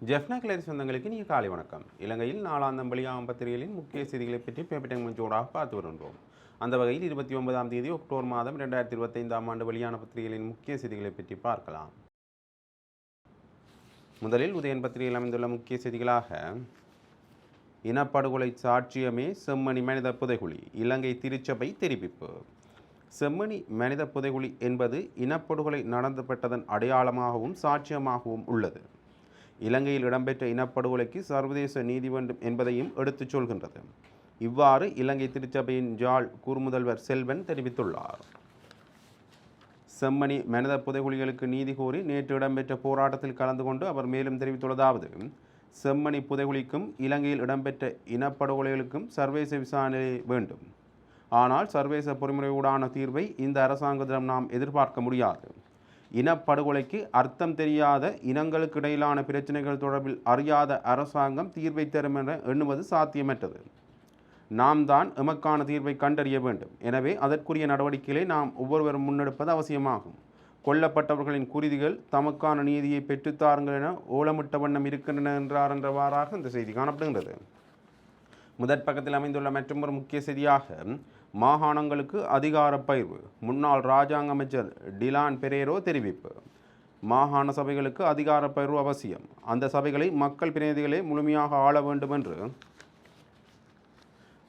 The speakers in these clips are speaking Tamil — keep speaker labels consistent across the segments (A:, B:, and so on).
A: ஜெஃப்னா கிளரி சொந்தங்களுக்கு நீங்கள் காலை வணக்கம். இலங்கையில் நாலாந்தம் வெளியாகும் பத்திரிகைகளின் முக்கிய செய்திகளை பற்றி பேப்பர் மஞ்சோடாக பார்த்து வருகின்றோம். அந்த வகையில் இருபத்தி ஒன்பதாம் தேதி அக்டோபர் மாதம் இரண்டாயிரத்தி இருபத்தைந்தாம் ஆண்டு வெளியான பத்திரிகைகளின் முக்கிய செய்திகளை பற்றி பார்க்கலாம். முதலில் உதயன் பத்திரிகையில் அமைந்துள்ள முக்கிய செய்திகளாக இனப்படுகொலை சாட்சியமே செம்மணி மனித புதைகுழி இலங்கை திருச்சபை தெரிவிப்பு. செம்மணி மனித புதைகுழி என்பது இனப்படுகொலை நடந்துபட்டதன் அடையாளமாகவும் சாட்சியமாகவும் உள்ளது. இலங்கையில் இடம்பெற்ற இனப்படுகொலைக்கு சர்வதேச நீதி வேண்டும் என்பதையும் எடுத்துச் சொல்கின்றது. இவ்வாறு இலங்கை திருச்சபையின் ஜாழ் கூர்முதல்வர் செல்வன் தெரிவித்துள்ளார். செம்மணி மனித புதைகுழிகளுக்கு நீதி கோரி நேற்று இடம்பெற்ற போராட்டத்தில் கலந்து கொண்டு அவர் மேலும் தெரிவித்துள்ளதாவது செம்மணி புதைகுழிக்கும் இலங்கையில் இடம்பெற்ற இனப்படுகொலைகளுக்கும் சர்வதேச விசாரணை வேண்டும். ஆனால் சர்வதேச பொறிமுறையூடான தீர்வை இந்த அரசாங்கத்திடம் நாம் எதிர்பார்க்க முடியாது. இனப்படுகொலைக்கு அர்த்தம் தெரியாத இனங்களுக்கு இடையிலான பிரச்சனைகள் தொடர்பில் அறியாத அரசாங்கம் தீர்வை தரும் என எண்ணுவது சாத்தியமற்றது. நாம் தான் எமக்கான தீர்வை கண்டறிய வேண்டும். எனவே அதற்குரிய நடவடிக்கைகளை நாம் ஒவ்வொருவரும் முன்னெடுப்பது அவசியமாகும். கொல்லப்பட்டவர்களின் குருதிகள் தமக்கான நீதியை பெற்றுத்தாருங்கள் என ஓலமிட்ட வண்ணம் இருக்கின்றன என்றார் என்றவாறாக இந்த செய்தி காணப்படுகின்றது. முதற் பக்கத்தில் அமைந்துள்ள மற்றொரு முக்கிய செய்தியாக மாகாணங்களுக்கு அதிகார பயிர்வு முன்னாள் ராஜாங்க அமைச்சர் டிலான் பெரேரோ தெரிவிப்பு. மாகாண சபைகளுக்கு அதிகார பயிர்வு அவசியம். அந்த சபைகளை மக்கள் பிரதிநிதிகளே முழுமையாக ஆள வேண்டும் என்று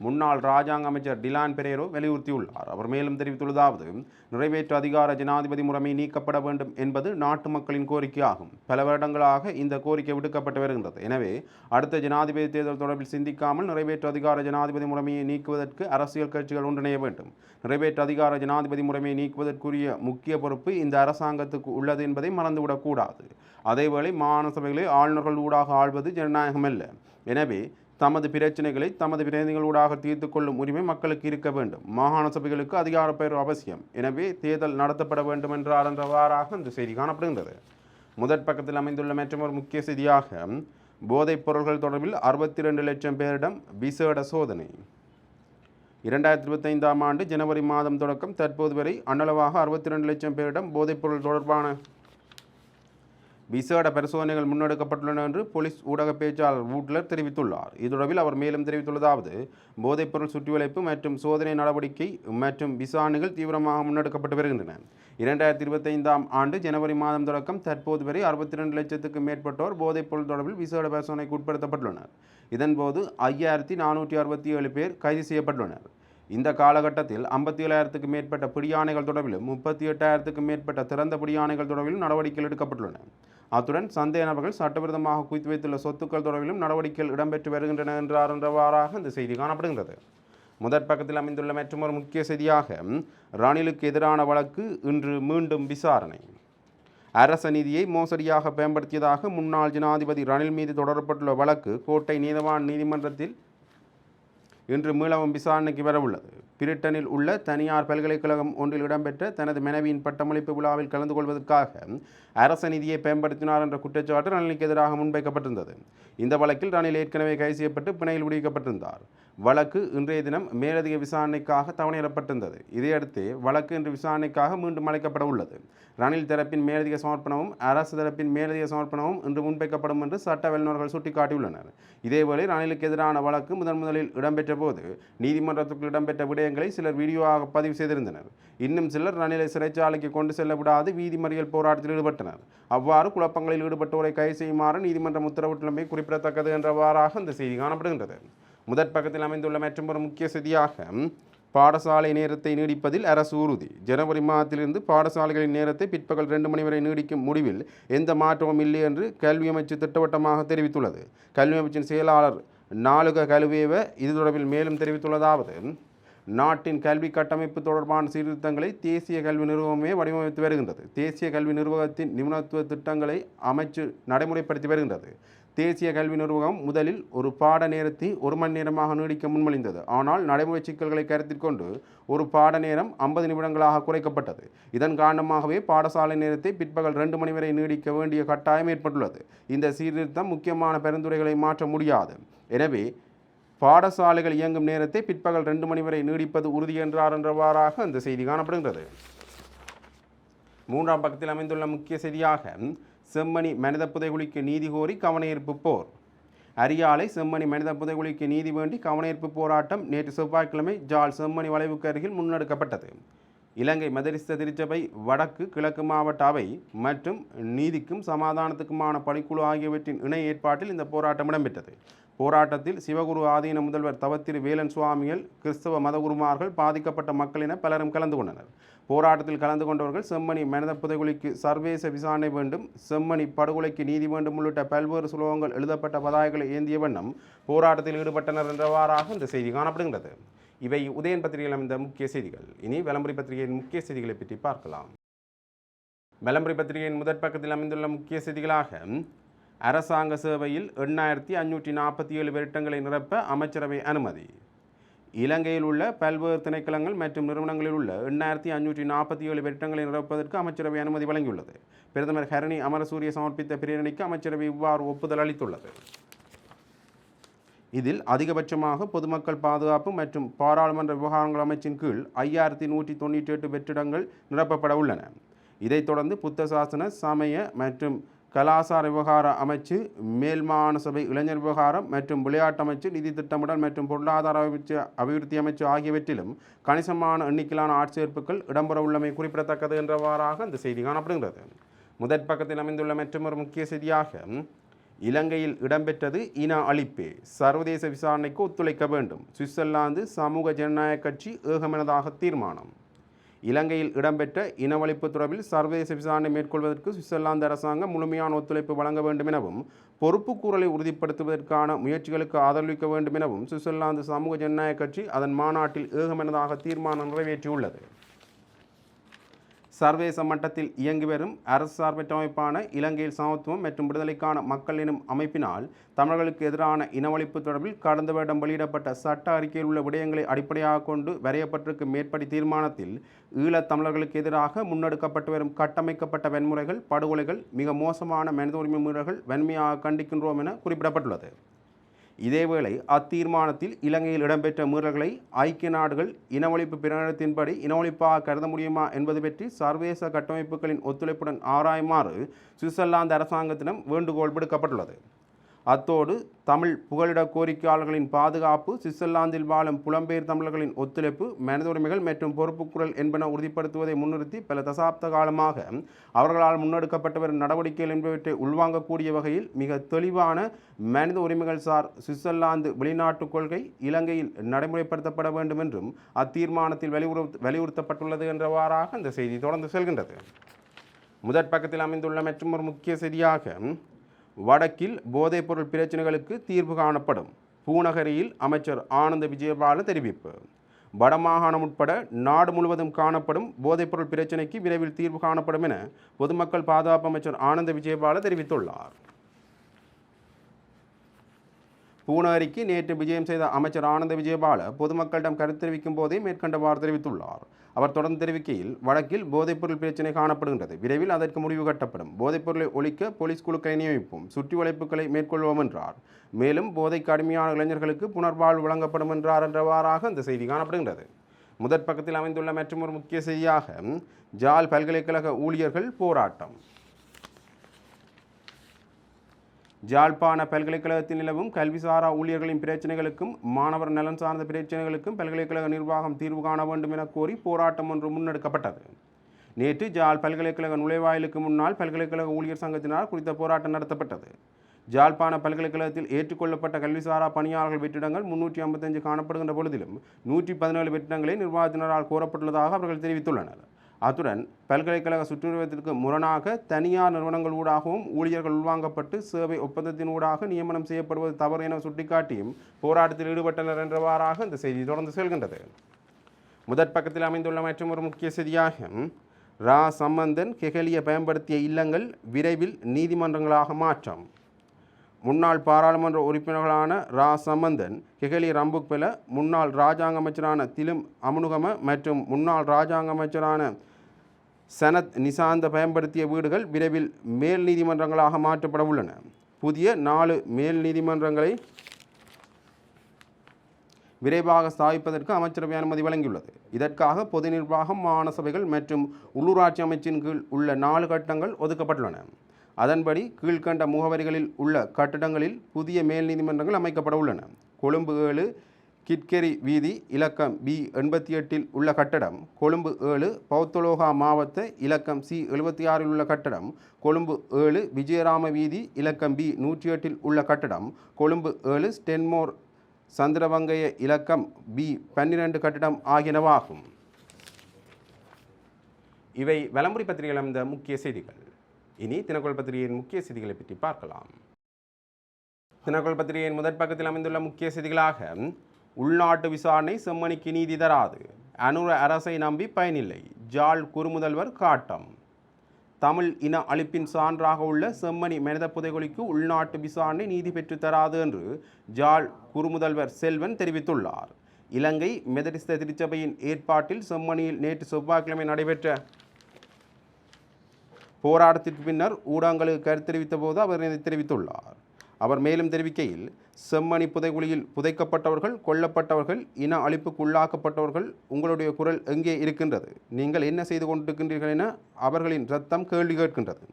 A: முன்னாள் ராஜாங்க அமைச்சர் டிலான் பெரேரோ வலியுறுத்தியுள்ளார். அவர் மேலும் தெரிவித்துள்ளதாவது நிறைவேற்று அதிகார ஜனாதிபதி முறைமை நீக்கப்பட வேண்டும் என்பது நாட்டு மக்களின் கோரிக்கையாகும். பல வருடங்களாக இந்த கோரிக்கை விடுக்கப்பட்டு வருகின்றது. எனவே அடுத்த ஜனாதிபதி தேர்தல் தொடர்பில் சிந்திக்காமல் நிறைவேற்று அதிகார ஜனாதிபதி முறைமையை நீக்குவதற்கு அரசியல் கட்சிகள் ஒன்றிணைய வேண்டும். நிறைவேற்று அதிகார ஜனாதிபதி முறைமையை நீக்குவதற்குரிய முக்கிய பொறுப்பு இந்த அரசாங்கத்துக்கு உள்ளது என்பதை மறந்துவிடக்கூடாது. அதேவேளை மாகாண சபைகளை ஆளுநர்கள் ஊடாக ஆள்வது ஜனநாயகம் எனவே தமது பிரச்சனைகளை தமது பிரதிநிதிகளூடாக தீர்த்து கொள்ளும் உரிமை மக்களுக்கு இருக்க வேண்டும். மாகாண சபைகளுக்கு அதிகார அவசியம். எனவே தேர்தல் நடத்தப்பட வேண்டும் என்றார் என்றவாறாக இந்த செய்தி காணப்படுகின்றது. முதற் பக்கத்தில் அமைந்துள்ள மற்றொரு முக்கிய செய்தியாக போதைப் பொருள்கள் தொடர்பில் அறுபத்தி ரெண்டு லட்சம் பேரிடம் விசேட சோதனை. இரண்டாயிரத்தி இருபத்தைந்தாம் ஆண்டு ஜனவரி மாதம் தொடக்கம். தற்போது வரை அன்னளவாக அறுபத்தி ரெண்டு லட்சம் பேரிடம் போதைப்பொருள் தொடர்பான விசேட பரிசோதனைகள் முன்னெடுக்கப்பட்டுள்ளன என்று போலீஸ் ஊடக பேச்சாளர் வூட்லர் தெரிவித்துள்ளார். இது தொடர்பில் அவர் மேலும் தெரிவித்துள்ளதாவது போதைப்பொருள் சுற்றிவளைப்பு மற்றும் சோதனை நடவடிக்கை மற்றும் விசாரணைகள் தீவிரமாக முன்னெடுக்கப்பட்டு வருகின்றன. இரண்டாயிரத்தி இருபத்தைந்தாம் ஆண்டு ஜனவரி மாதம் தொடக்கம் தற்போது வரை அறுபத்தி ரெண்டு லட்சத்துக்கும் மேற்பட்டோர் போதைப்பொருள் தொடர்பில் விசேட பரிசோதனைக்கு உட்படுத்தப்பட்டுள்ளனர். இதன்போது ஐயாயிரத்தி நானூற்றி அறுபத்தி ஏழு பேர் கைது செய்யப்பட்டுள்ளனர். இந்த காலகட்டத்தில் ஐம்பத்தி ஏழாயிரத்துக்கும் மேற்பட்ட பிடியானைகள் தொடர்பிலும் முப்பத்தி எட்டாயிரத்துக்கும் மேற்பட்ட திறந்த பிடியானைகள் தொடர்பிலும் நடவடிக்கைகள் எடுக்கப்பட்டுள்ளன. அத்துடன் சந்தேக நபர்கள் சட்டவிரோதமாக குவித்து வைத்துள்ள சொத்துக்கள் தொடர்பிலும் நடவடிக்கைகள் இடம்பெற்று வருகின்றன என்றார் என்றவாறாக இந்த செய்தி காணப்படுகின்றது. முதற் பக்கத்தில் அமைந்துள்ள மற்றொரு முக்கிய செய்தியாக ரணிலுக்கு எதிரான வழக்கு இன்று மீண்டும் விசாரணை. அரச நிதியை மோசடியாக பயன்படுத்தியதாக முன்னாள் ஜனாதிபதி ரணில் மீது தொடரப்பட்டுள்ள வழக்கு கோட்டை நீதவான் நீதிமன்றத்தில் இன்று மீளவும் விசாரணைக்கு வரவுள்ளது. பிரிட்டனில் உள்ள தனியார் பல்கலைக்கழகம் ஒன்றில் இடம்பெற்ற தனது மனைவியின் பட்டமளிப்பு விழாவில் கலந்து கொள்வதற்காக அரச நிதியை பயன்படுத்தினார் என்ற குற்றச்சாட்டு ரணிலுக்கு எதிராக முன்வைக்கப்பட்டிருந்தது. இந்த வழக்கில் ரணில் ஏற்கனவே கைது செய்யப்பட்டு பிணையில் விடுவிக்கப்பட்டிருந்தார் வழக்கு இன்றைய தினம் மேலதிக விசாரணைக்காக தவணையிடப்பட்டிருந்தது. இதையடுத்து வழக்கு இன்று விசாரணைக்காக மீண்டும் அழைக்கப்பட உள்ளது. ரணில் தரப்பின் மேலதிக சமர்ப்பணமும் அரசு தரப்பின் மேலதிக சமர்ப்பணமும் இன்று முன்வைக்கப்படும் என்று சட்ட வல்லுநர்கள் சுட்டிக்காட்டியுள்ளனர். இதேவேளை ரணிலுக்கு எதிரான வழக்கு முதன் முதலில் இடம்பெற்ற போது நீதிமன்றத்துக்குள் இடம்பெற்ற விடயங்களை சிலர் வீடியோவாக பதிவு செய்திருந்தனர். இன்னும் சிலர் ரணிலை சிறைச்சாலைக்கு கொண்டு செல்ல விடாது வீதி மறியல் போராட்டத்தில் ஈடுபட்டனர். அவ்வாறு குழப்பங்களில் ஈடுபட்டோரை கைது செய்யுமாறு நீதிமன்றம் உத்தரவிட்டுள்ளமை குறிப்பிடத்தக்கது என்றவாறாக இந்த செய்தி காணப்படுகின்றது. முதற் பக்கத்தில் அமைந்துள்ள மற்றொரு முக்கிய செய்தியாக பாடசாலை நேரத்தை நீடிப்பதில் அரசு உறுதி. ஜனவரி மாதத்திலிருந்து பாடசாலைகளின் நேரத்தை பிற்பகல் ரெண்டு மணி வரை நீடிக்கும் முடிவில் எந்த மாற்றமும் இல்லை என்று கல்வி அமைச்சு திட்டவட்டமாக தெரிவித்துள்ளது. கல்வி அமைச்சின் செயலாளர் நாலுக கல்வியவ இது தொடர்பில் மேலும் தெரிவித்துள்ளதாவது நாட்டின் கல்வி கட்டமைப்பு தொடர்பான சீர்திருத்தங்களை தேசிய கல்வி நிறுவனமே வடிவமைத்து வருகின்றது. தேசிய கல்வி நிர்வாகத்தின் நிபுணத்துவ திட்டங்களை அமைச்சு நடைமுறைப்படுத்தி வருகின்றது. தேசிய கல்வி நிர்வாகம் முதலில் ஒரு பாட நேரத்தை ஒரு மணி நேரமாக நீடிக்க முன்மொழிந்தது. ஆனால் நடைமுறை சிக்கல்களை கருத்தில் கொண்டு ஒரு பாட நேரம் ஐம்பது நிமிடங்களாக குறைக்கப்பட்டது. இதன் காரணமாகவே பாடசாலை நேரத்தை பிற்பகல் ரெண்டு மணி வரை நீடிக்க வேண்டிய கட்டாயம் ஏற்பட்டுள்ளது. இந்த சீர்திருத்தம் முக்கியமான பரிந்துரைகளை மாற்ற முடியாது. எனவே பாடசாலைகள் இயங்கும் நேரத்தை பிற்பகல் ரெண்டு மணி வரை நீடிப்பது உறுதி என்றார் என்றவாறாக அந்த செய்தி காணப்படுகின்றது. மூன்றாம் பக்கத்தில் அமைந்துள்ள முக்கிய செய்தியாக செம்மணி மனித புதைகுழிக்கு நீதி கோரி கவனஈர்ப்பு போர். அரியாலை செம்மணி மனித புதைகுழிக்கு நீதி வேண்டி கவனஈர்ப்பு போராட்டம் நேற்று செவ்வாய்க்கிழமை ஜால் செம்மணி வளைவுக்கு அருகில் முன்னெடுக்கப்பட்டது. இலங்கை மதரிஸ்த திருச்சபை வடக்கு கிழக்கு மாவட்ட அவை மற்றும் நீதிக்கும் சமாதானத்துக்குமான பணிக்குழு ஆகியவற்றின் இணை ஏற்பாட்டில் இந்த போராட்டம் இடம்பெற்றது. போராட்டத்தில் சிவகுரு ஆதீன முதல்வர் தவத்திரு வேலன் சுவாமிகள் கிறிஸ்தவ மதகுருமார்கள் பாதிக்கப்பட்ட மக்களின பலரும் கலந்து கொண்டனர். போராட்டத்தில் கலந்து கொண்டவர்கள் செம்மணி மனித புதைகுழிக்கு சர்வேச விசாரணை வேண்டும் செம்மணி படுகொலைக்கு நீதி வேண்டும் உள்ளிட்ட பல்வேறு சுலோகங்கள் எழுதப்பட்ட பதாகைகளை ஏந்திய வண்ணம் போராட்டத்தில் ஈடுபட்டனர் என்றவாறாக இந்த செய்தி காணப்படுகின்றது. இவை உதயன் பத்திரிகையில் அமைந்த முக்கிய செய்திகள். இனி விளம்பரி பத்திரிகையின் முக்கிய செய்திகளை பற்றி பார்க்கலாம். விளம்பரி பத்திரிகையின் முதற் பக்கத்தில் அமைந்துள்ள முக்கிய செய்திகளாக அரசாங்க சேவையில் எண்ணாயிரத்தி அஞ்சூற்றி நாற்பத்தி ஏழு வருட்டங்களை நிரப்ப அமைச்சரவை அனுமதி. இலங்கையில் உள்ள பல்வேறு திணைக்களங்கள் மற்றும் நிறுவனங்களில் உள்ள எண்ணாயிரத்தி அஞ்சூற்றி நாற்பத்தி ஏழு வெட்டங்களை நிரப்புவதற்கு அமைச்சரவை அனுமதி வழங்கியுள்ளது. பிரதமர் ஹரணி அமரசூரிய சமர்ப்பித்த பிரேரணிக்கு அமைச்சரவை இவ்வாறு ஒப்புதல் அளித்துள்ளது. இதில் அதிகபட்சமாக பொதுமக்கள் பாதுகாப்பு மற்றும் பாராளுமன்ற விவகாரங்கள் அமைச்சின் கீழ் ஐயாயிரத்தி நூற்றி தொண்ணூற்றி எட்டு வெற்றிடங்கள் நிரப்பப்பட உள்ளன. இதைத் தொடர்ந்து புத்த சாசன சமய மற்றும் கலாசார விவகார அமைச்சு மேல்மாண சபை இளைஞர் விவகாரம் மற்றும் விளையாட்டு அமைச்சு நிதி திட்டமிடல் மற்றும் பொருளாதார அமைச்சு அபிவிருத்தி அமைச்சு ஆகியவற்றிலும் கணிசமான எண்ணிக்கையிலான ஆட்சேர்ப்புகள் இடம்பெற உள்ளமை குறிப்பிடத்தக்கது என்றவாறாக அந்த செய்தி காணப்படுகிறது முதற் பக்கத்தில் அமைந்துள்ள மற்றொரு முக்கிய செய்தியாக இலங்கையில் இடம்பெற்றது இன அழிப்பே. சர்வதேச விசாரணைக்கு ஒத்துழைக்க வேண்டும். சுவிட்சர்லாந்து சமூக ஜனநாயக கட்சி ஏகமனதாக தீர்மானம். இலங்கையில் இடம்பெற்ற இனவழிப்பு தொடர்பில் சர்வதேச விசாரணை மேற்கொள்வதற்கு சுவிட்சர்லாந்து அரசாங்கம் முழுமையான ஒத்துழைப்பு வழங்க வேண்டும் எனவும் பொறுப்புக்கூறலை உறுதிப்படுத்துவதற்கான முயற்சிகளுக்கு ஆதரவளிக்க வேண்டும் எனவும் சுவிட்சர்லாந்து சமூக ஜனநாயக கட்சி அதன் மாநாட்டில் ஏகமனதாக தீர்மானம் நிறைவேற்றியுள்ளது. சர்வதேச மட்டத்தில் இயங்கி வரும் அரசு சார்பற்ற அமைப்பான இலங்கையில் சமத்துவம் மற்றும் விடுதலைக்கான மக்கள் எனும் அமைப்பினால் தமிழர்களுக்கு எதிரான இனவழிப்பு தொடர்பில் கடந்த வருடம் வெளியிடப்பட்ட சட்ட அறிக்கையில் உள்ள விடயங்களை அடிப்படையாக கொண்டு வரையப்பட்டிருக்கும் மேற்படி தீர்மானத்தில் ஈழத் தமிழர்களுக்கு எதிராக முன்னெடுக்கப்பட்டு வரும் கட்டமைக்கப்பட்ட வன்முறைகள் படுகொலைகள் மிக மோசமான மனித உரிமை மீறல்கள் வன்மையாக கண்டிக்கின்றோம் என குறிப்பிடப்பட்டுள்ளது. இதேவேளை அத்தீர்மானத்தில் இலங்கையில் இடம்பெற்ற மீறல்களை ஐக்கிய நாடுகள் இனவழிப்பு பிரகடனத்தின்படி இனவழிப்பாக கருத முடியுமா என்பது பற்றி சர்வதேச கட்டமைப்புகளின் ஒத்துழைப்புடன் ஆராயுமாறு சுவிட்சர்லாந்து அரசாங்கத்திடம் வேண்டுகோள் விடுக்கப்பட்டுள்ளது. அத்தோடு தமிழ் புகலிட கோரிக்கையாளர்களின் பாதுகாப்பு சுவிட்சர்லாந்தில் வாழும் புலம்பெயர் தமிழர்களின் ஒத்துழைப்பு மனித உரிமைகள் மற்றும் பொறுப்புக்குரல் என்பன உறுதிப்படுத்துவதை முன்னிறுத்தி பல தசாப்த காலமாக அவர்களால் முன்னெடுக்கப்பட்டு வரும் நடவடிக்கைகள் என்பவற்றை உள்வாங்கக்கூடிய வகையில் மிக தெளிவான மனித உரிமைகள் சார் சுவிட்சர்லாந்து வெளிநாட்டு கொள்கை இலங்கையில் நடைமுறைப்படுத்தப்பட வேண்டும் என்றும் அத்தீர்மானத்தில் வலியுறு வலியுறுத்தப்பட்டுள்ளது என்றவாறாக இந்த செய்தி தொடர்ந்து செல்கின்றது. முதற் பக்கத்தில் அமைந்துள்ள மற்றும் ஒரு முக்கிய செய்தியாக வடக்கில் போதைப்பொருள் பிரச்சனைகளுக்கு தீர்வு காணப்படும். பூநகரியில் அமைச்சர் ஆனந்த விஜயபால தெரிவிப்பு. வடமாகாணம் உட்பட நாடு முழுவதும் காணப்படும் போதைப்பொருள் பிரச்சினைக்கு விரைவில் தீர்வு காணப்படும் என பொதுமக்கள் பாதுகாப்பு அமைச்சர் ஆனந்த விஜயபால தெரிவித்துள்ளார். பூனகரிக்கு நேற்று விஜயம் செய்த அமைச்சர் ஆனந்த விஜயபால பொதுமக்களிடம் கருத்து தெரிவிக்கும் போதே மேற்கண்டவாறு தெரிவித்துள்ளார். அவர் தொடர்ந்து தெரிவிக்கையில் வழக்கில் போதைப்பொருள் பிரச்சினை காணப்படுகின்றது. விரைவில் அதற்கு முடிவு கட்டப்படும். போதைப்பொருளை ஒழிக்க போலீஸ் குழுக்களை நியமிப்போம். சுற்றி வளைப்புகளை மேற்கொள்வோம் என்றார். மேலும் போதைக்கு அடிமையான இளைஞர்களுக்கு புனர்வாழ்வு வழங்கப்படும் என்றார் என்றவாறாக இந்த செய்தி காணப்படுகின்றது. முதற் பக்கத்தில் அமைந்துள்ள மற்றொரு முக்கிய செய்தியாக ஜால் பல்கலைக்கழக ஊழியர்கள் போராட்டம் ஜாழ்ப்பாண பல்கலைக்கழகத்தில் நிலவும் கல்விசாரா ஊழியர்களின் பிரச்சனைகளுக்கும் மாணவர் நலன் சார்ந்த பிரச்சனைகளுக்கும் பல்கலைக்கழக நிர்வாகம் தீர்வு காண வேண்டும் என கோரி போராட்டம் ஒன்று முன்னெடுக்கப்பட்டது. நேற்று ஜாழ் பல்கலைக்கழக நுழைவாயிலுக்கு முன்னால் பல்கலைக்கழக ஊழியர் சங்கத்தினால் குறித்த போராட்டம் நடத்தப்பட்டது. ஜாழ்ப்பாண பல்கலைக்கழகத்தில் ஏற்றுக்கொள்ளப்பட்ட கல்விசாரா பணியாளர்கள் வெற்றிடங்கள் முன்னூற்றி ஐம்பத்தஞ்சு காணப்படுகின்ற பொழுதிலும் நூற்றி பதினேழு வெற்றிடங்களை நிர்வாகத்தினரால் கோரப்பட்டுள்ளதாக அவர்கள் தெரிவித்துள்ளனர். அத்துடன் பல்கலைக்கழக சுற்றுவத்திற்கு முரணாக தனியார் நிறுவனங்கள் ஊடாகவும் ஊழியர்கள் உள்வாங்கப்பட்டு சேவை ஒப்பந்தத்தின் ஊடாக நியமனம் செய்யப்படுவது தவறு என சுட்டிக்காட்டியும் போராட்டத்தில் ஈடுபட்டனர் என்றவாறாக இந்த செய்தி தொடர்ந்து செல்கின்றது. முதற் பக்கத்தில் அமைந்துள்ள மற்றும் ஒரு முக்கிய செய்தியாக ரா. சம்பந்தன் கெகலியை பயன்படுத்திய இல்லங்கள் விரைவில் நீதிமன்றங்களாக மாற்றம். முன்னாள் பாராளுமன்ற உறுப்பினர்களான ரா. சம்பந்தன் கெகலி ரம்புக்பெல முன்னாள் ராஜாங்க அமைச்சரான திலும் அமுனுகம மற்றும் முன்னாள் ராஜாங்க அமைச்சரான சனத் நிசாந்த பயன்படுத்திய வீடுகள் விரைவில் மேல் நீதிமன்றங்களாக மாற்றப்பட உள்ளன. புதிய நாலு மேல் நீதிமன்றங்களை விரைவாக ஸ்தாபிப்பதற்கு அமைச்சரவை அனுமதி வழங்கியுள்ளது. இதற்காக பொது நிர்வாகம் மாகாண சபைகள் மற்றும் உள்ளூராட்சி அமைச்சின் கீழ் உள்ள நாலு கட்டங்கள் ஒதுக்கப்பட்டுள்ளன. அதன்படி கீழ்கண்ட முகவரிகளில் உள்ள கட்டடங்களில் புதிய மேல் நீதிமன்றங்கள் அமைக்கப்பட உள்ளன. கொழும்பு ஏழு கிட்கெரி வீதி இலக்கம் பி எண்பத்தி எட்டில் உள்ள கட்டடம் கொழும்பு ஏழு பௌத்தலோகா மாவட்ட இலக்கம் சி எழுபத்தி ஆறில் உள்ள கட்டடம் கொழும்பு ஏழு விஜயராம வீதி இலக்கம் பி நூற்றி எட்டில் உள்ள கட்டடம் கொழும்பு ஏழு ஸ்டென்மோர் சந்திரவங்கைய இலக்கம் பி பன்னிரண்டு கட்டடம் ஆகியனவாகும். இவை வலமுறை பத்திரிகையில் அமைந்த முக்கிய செய்திகள். இனி தினக்குள் பத்திரிகையின் முக்கிய செய்திகளை பற்றி பார்க்கலாம். தினக்குள் பத்திரிகையின் முதற் பக்கத்தில் அமைந்துள்ள முக்கிய செய்திகளாக உள்நாட்டு விசாரணை செம்மணிக்கு நீதி தராது. அனுர அரசை நம்பி பயனில்லை. ஜால் குறுமுதல்வர் காட்டம். தமிழ் இன அழிப்பின் சான்றாக உள்ள செம்மணி மனித புதைகுழிக்கு உள்நாட்டு விசாரணை நீதி பெற்று தராது என்று ஜால் குறுமுதல்வர் செல்வன் தெரிவித்துள்ளார். இலங்கை மெதடிஸ்த திருச்சபையின் ஏற்பாட்டில் செம்மணியில் நேற்று செவ்வாய்க்கிழமை நடைபெற்ற போராட்டத்திற்கு பின்னர் ஊடகங்களுக்கு கருத்து தெரிவித்த போது அவர் இதை தெரிவித்துள்ளார். அவர் மேலும் தெரிவிக்கையில் செம்மணி புதைகுழியில் புதைக்கப்பட்டவர்கள் கொல்லப்பட்டவர்கள் இன அழிப்புக்கு உள்ளாக்கப்பட்டவர்கள் உங்களுடைய குரல் எங்கே இருக்கின்றது? நீங்கள் என்ன செய்து கொண்டிருக்கின்றீர்கள் என அவர்களின் ரத்தம் கேள்வி கேட்கின்றது.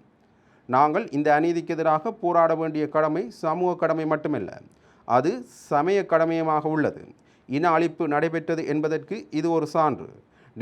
A: நாங்கள் இந்த அநீதிக்கு எதிராக போராட வேண்டிய கடமை சமூக கடமை மட்டுமல்ல அது சமய கடமையமாக உள்ளது. இன அழிப்பு நடைபெற்றது என்பதற்கு இது ஒரு சான்று.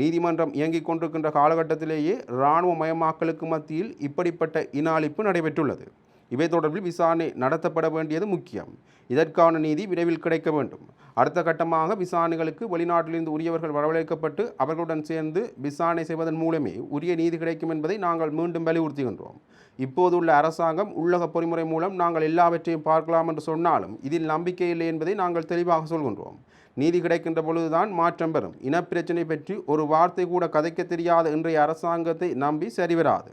A: நீதிமன்றம் இயங்கிக் கொண்டிருக்கின்ற காலகட்டத்திலேயே இராணுவ மயமாக்கலுக்கு மத்தியில் இப்படிப்பட்ட இன அழிப்பு நடைபெற்றுள்ளது. இவை தொடர்பில் விசாரணை நடத்தப்பட வேண்டியது முக்கியம். இதற்கான நீதி விரைவில் கிடைக்க வேண்டும். அடுத்த கட்டமாக விசாரணைகளுக்கு வெளிநாட்டிலிருந்து உரியவர்கள் வரவழைக்கப்பட்டு அவர்களுடன் சேர்ந்து விசாரணை செய்வதன் மூலமே உரிய நீதி கிடைக்கும் என்பதை நாங்கள் மீண்டும் வலியுறுத்துகின்றோம். இப்போதுள்ள அரசாங்கம் உள்ளக பொறிமுறை மூலம் நாங்கள் எல்லாவற்றையும் பார்க்கலாம் என்று சொன்னாலும் இதில் நம்பிக்கை இல்லை என்பதை நாங்கள் தெளிவாக சொல்கின்றோம். நீதி கிடைக்கின்ற பொழுதுதான் மாற்றம் பெறும். இனப்பிரச்சினை பற்றி ஒரு வார்த்தை கூட கதைக்க தெரியாத இன்றைய அரசாங்கத்தை நம்பி சரிவராது.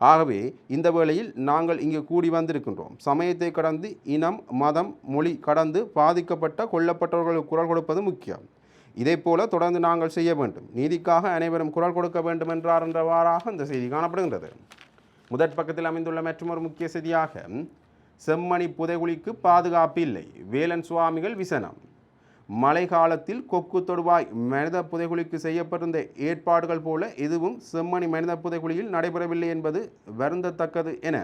A: ஆகவே இந்த வேளையில் நாங்கள் இங்கு கூடி வந்திருக்கின்றோம். சமயத்தை கடந்து இனம் மதம் மொழி கடந்து பாதிக்கப்பட்ட கொல்லப்பட்டவர்களுக்கு குரல் கொடுப்பது முக்கியம். இதைப்போல தொடர்ந்து நாங்கள் செய்ய வேண்டும். நீதிக்காக அனைவரும் குரல் கொடுக்க வேண்டும் என்றார் என்றவாறாக இந்த செய்தி காணப்படுகின்றது. முதற் பக்கத்தில் அமைந்துள்ள மற்றொரு முக்கிய செய்தியாக செம்மணி புதைகுழிக்கு பாதுகாப்பு இல்லை வேலன் சுவாமிகள் விசனம். மழை காலத்தில் கொக்கு தொடுவாய் மனித புதைகுழிக்கு செய்யப்பட்டிருந்த ஏற்பாடுகள் போல எதுவும் செம்மணி மனித புதைகுழியில் நடைபெறவில்லை என்பது வருந்தத்தக்கது என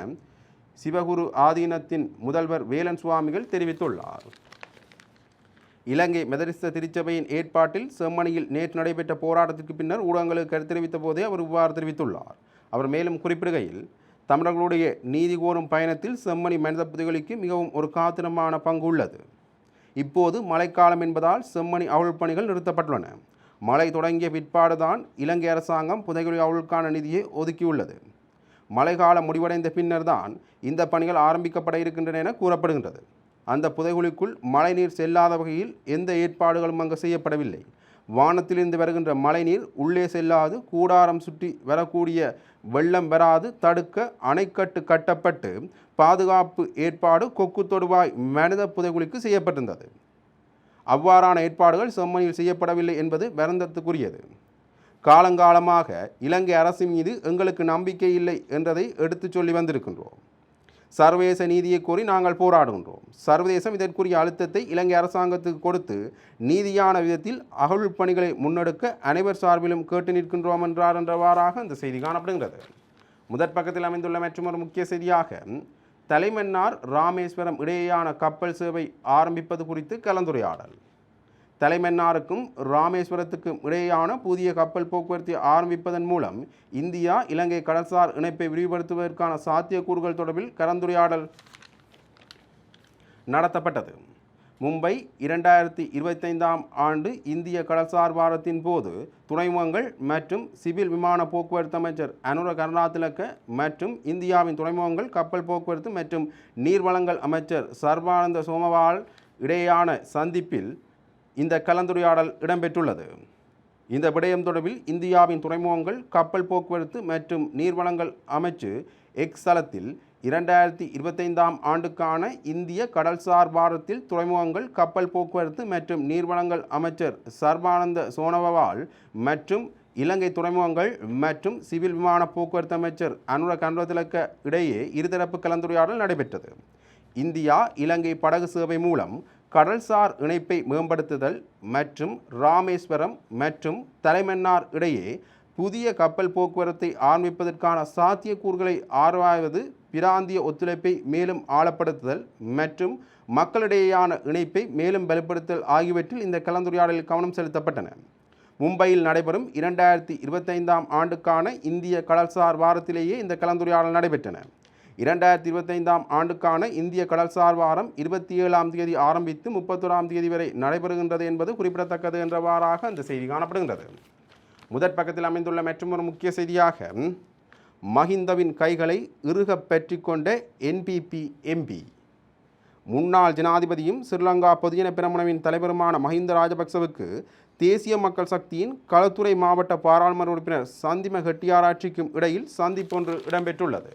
A: சிவகுரு ஆதீனத்தின் முதல்வர் வேலன் சுவாமிகள் தெரிவித்துள்ளார். இலங்கை மெதரிஸ்த திருச்சபையின் ஏற்பாட்டில் செம்மணியில் நேற்று நடைபெற்ற போராட்டத்திற்கு பின்னர் ஊடகங்களுக்கு கருத்து தெரிவித்த போதே அவர் இவ்வாறு தெரிவித்துள்ளார். அவர் மேலும் குறிப்பிடுகையில் தமிழர்களுடைய நீதி கோரும் பயணத்தில் செம்மணி மனித புதைகுழிக்கு மிகவும் ஒரு காத்திரமான பங்கு உள்ளது. இப்போது மழைக்காலம் என்பதால் செம்மணி அவுள் பணிகள் நிறுத்தப்பட்டுள்ளன. மழை தொடங்கிய பிற்பாடுதான் இலங்கை அரசாங்கம் புதைகுழி அவுளுக்கான நிதியை ஒதுக்கியுள்ளது. மழைக்காலம் முடிவடைந்த பின்னர் தான் இந்த பணிகள் ஆரம்பிக்கப்பட இருக்கின்றன என கூறப்படுகின்றது. அந்த புதைகுழிக்குள் மழைநீர் செல்லாத வகையில் எந்த ஏற்பாடுகளும் அங்கு செய்யப்படவில்லை. வானத்திலிருந்து வருகின்ற மழைநீர் உள்ளே செல்லாது கூடாரம் சுற்றி வரக்கூடிய வெள்ளம் வராது தடுக்க அணைக்கட்டு கட்டப்பட்டு பாதுகாப்பு ஏற்பாடு கொக்கு தொடுவாய் மனித புதைகுழிக்கு செய்யப்பட்டிருந்தது. அவ்வாறான ஏற்பாடுகள் செம்மணியில் செய்யப்படவில்லை என்பது வருந்தத்துக்குரியது. காலங்காலமாக இலங்கை அரசு மீது எங்களுக்கு நம்பிக்கை இல்லை என்றதை எடுத்துச் சொல்லி வந்திருக்கின்றோம். சர்வதேச நீதியை கோரி நாங்கள் போராடுகின்றோம். சர்வதேசம் இதற்குரிய அழுத்தத்தை இலங்கை அரசாங்கத்துக்கு கொடுத்து நீதியான விதத்தில் அகழ் பணிகளை முன்னெடுக்க அனைவர் சார்பிலும் கேட்டு நிற்கின்றோம் என்றார் என்றவாறாக இந்த செய்தி காணப்படுகிறது முதற் பக்கத்தில் அமைந்துள்ள மற்றொரு முக்கிய செய்தியாக தலைமன்னார் ராமேஸ்வரம் இடையேயான கப்பல் சேவை ஆரம்பிப்பது குறித்து கலந்துரையாடல். தலைமன்னாருக்கும் ராமேஸ்வரத்துக்கும் இடையேயான புதிய கப்பல் போக்குவரத்தை ஆரம்பிப்பதன் மூலம் இந்தியா இலங்கை கடல்சார் இணைப்பை விரிவுபடுத்துவதற்கான சாத்தியக்கூறுகள் தொடர்பில் கலந்துரையாடல் நடத்தப்பட்டது. மும்பை இரண்டாயிரத்தி இருபத்தைந்தாம் ஆண்டு இந்திய கடல்சார் வாரத்தின் போது துறைமுகங்கள் மற்றும் சிவில் விமான போக்குவரத்து அமைச்சர் அனுர கருணாதிலக்க மற்றும் இந்தியாவின் துறைமுகங்கள் கப்பல் போக்குவரத்து மற்றும் நீர்வளங்கள் அமைச்சர் சர்வானந்த சோமவால் இடையேயான சந்திப்பில் இந்த கலந்துரையாடல் இடம்பெற்றுள்ளது. இந்த விடயம் தொடர்பில் இந்தியாவின் துறைமுகங்கள் கப்பல் போக்குவரத்து மற்றும் நீர்வளங்கள் அமைச்சு எக்ஸ் தளத்தில் இரண்டாயிரத்தி இருபத்தைந்தாம் ஆண்டுக்கான இந்திய கடல்சார் வாரத்தில் துறைமுகங்கள் கப்பல் போக்குவரத்து மற்றும் நீர்வளங்கள் அமைச்சர் சர்பானந்த சோனோவால் மற்றும் இலங்கை துறைமுகங்கள் மற்றும் சிவில் விமான போக்குவரத்து அமைச்சர் அனுர கன்வதிலக்க இடையே இருதரப்பு கலந்துரையாடல் நடைபெற்றது. இந்தியா இலங்கை படகு சேவை மூலம் கடல்சார் இணைப்பை மேம்படுத்துதல் மற்றும் ராமேஸ்வரம் மற்றும் தலைமன்னார் இடையே புதிய கப்பல் போக்குவரத்தை ஆரம்பிப்பதற்கான சாத்தியக்கூறுகளை ஆராய்வது பிராந்திய ஒத்துழைப்பை மேலும் ஆழப்படுத்துதல் மற்றும் மக்களிடையேயான இணைப்பை மேலும் பலப்படுத்தல் ஆகியவற்றில் இந்த கலந்துரையாடலில் கவனம் செலுத்தப்பட்டன. மும்பையில் நடைபெறும் இரண்டாயிரத்தி இருபத்தைந்தாம் ஆண்டுக்கான இந்திய கடல்சார் வாரத்திலேயே இந்த கலந்துரையாடல் நடைபெற்றன. இரண்டாயிரத்தி இருபத்தைந்தாம் ஆண்டுக்கான இந்திய கடல்சார் வாரம் இருபத்தி ஏழாம் தேதி ஆரம்பித்து முப்பத்தோராம் தேதி வரை நடைபெறுகின்றது என்பது குறிப்பிடத்தக்கது என்றவாறாக அந்த செய்தி காணப்படுகின்றது. முதற் பக்கத்தில் அமைந்துள்ள மற்றொரு முக்கிய செய்தியாக மஹிந்தவின் கைகளை இறுகப் பற்றி கொண்ட என்பிபி எம்பி முன்னாள் ஜனாதிபதியும் ஸ்ரீலங்கா பொதுஜன பிரமுனவின் தலைவருமான மஹிந்த ராஜபக்சவுக்கு தேசிய மக்கள் சக்தியின் களத்துறை மாவட்ட பாராளுமன்ற உறுப்பினர் சந்திம ஹெட்டியாராட்சிக்கும் இடையில் சந்திப்பொன்று இடம்பெற்றுள்ளது.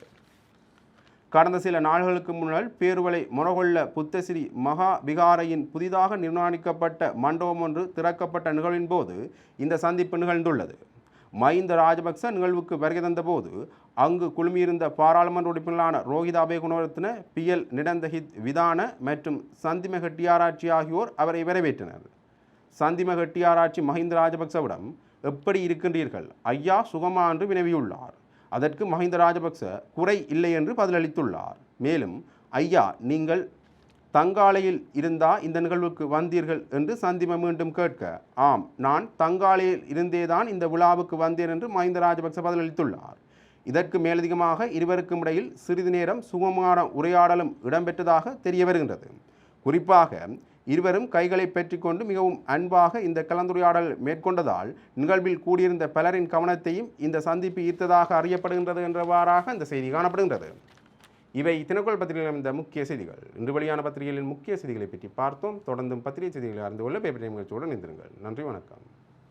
A: கடந்த சில நாள்களுக்கு முன்னால் பேருவலை முனகொள்ள புத்தசிரி மகா விகாரையின் புதிதாக நிர்மாணிக்கப்பட்ட மண்டபம் ஒன்று திறக்கப்பட்ட நிகழ்வின் போது இந்த சந்திப்பு நிகழ்ந்துள்ளது. மஹிந்த ராஜபக்ச நிகழ்வுக்கு வருகை தந்தபோது அங்கு குழுமியிருந்த பாராளுமன்ற உறுப்பினர்களான ரோஹிதாபே குணவர்த்தன பி. எல். நிடந்தஹித் விதான மற்றும் சந்திம ஹெட்டியாராட்சி ஆகியோர் அவரை வரவேற்றனர். சந்திம ஹெட்டியாராட்சி மஹிந்த ராஜபக்சவிடம் எப்படி இருக்கின்றீர்கள்? ஐயா சுகமா? என்று வினவியுள்ளார். அதற்கு மஹிந்த ராஜபக்ச குறை இல்லை என்று பதிலளித்துள்ளார். மேலும் ஐயா நீங்கள் தங்காலையில் இருந்தா இந்த நிகழ்வுக்கு வந்தீர்கள் என்று சந்திம மீண்டும் கேட்க ஆம் நான் தங்காலையில் இருந்தே தான் இந்த விழாவுக்கு வந்தேன் என்று மஹிந்த ராஜபக்ச பதிலளித்துள்ளார். இதற்கு மேலதிகமாக இருவருக்கும் இடையில் சிறிது நேரம் சுகமான உரையாடலும் இடம்பெற்றதாக தெரிய வருகின்றது குறிப்பாக இருவரும் கைகளை பெற்றிக்கொண்டு மிகவும் அன்பாக இந்த கலந்துரையாடல் மேற்கொண்டதால் நிகழ்வில் கூடியிருந்த பலரின் கவனத்தையும் இந்த சந்திப்பு ஈர்த்ததாக அறியப்படுகின்றது என்றவாறாக இந்த செய்தி காணப்படுகின்றது. இவை தினக்குள் பத்திரிகையில் இருந்த முக்கிய செய்திகள். இன்று வெளியான பத்திரிகைகளின் முக்கிய செய்திகளை பற்றி பார்த்தோம். தொடர்ந்தும் பத்திரிகை செய்திகளை அறிந்து கொள்ள பேப்பர் நிகழ்ச்சியுடன் இருந்திருங்கள் நன்றி வணக்கம்.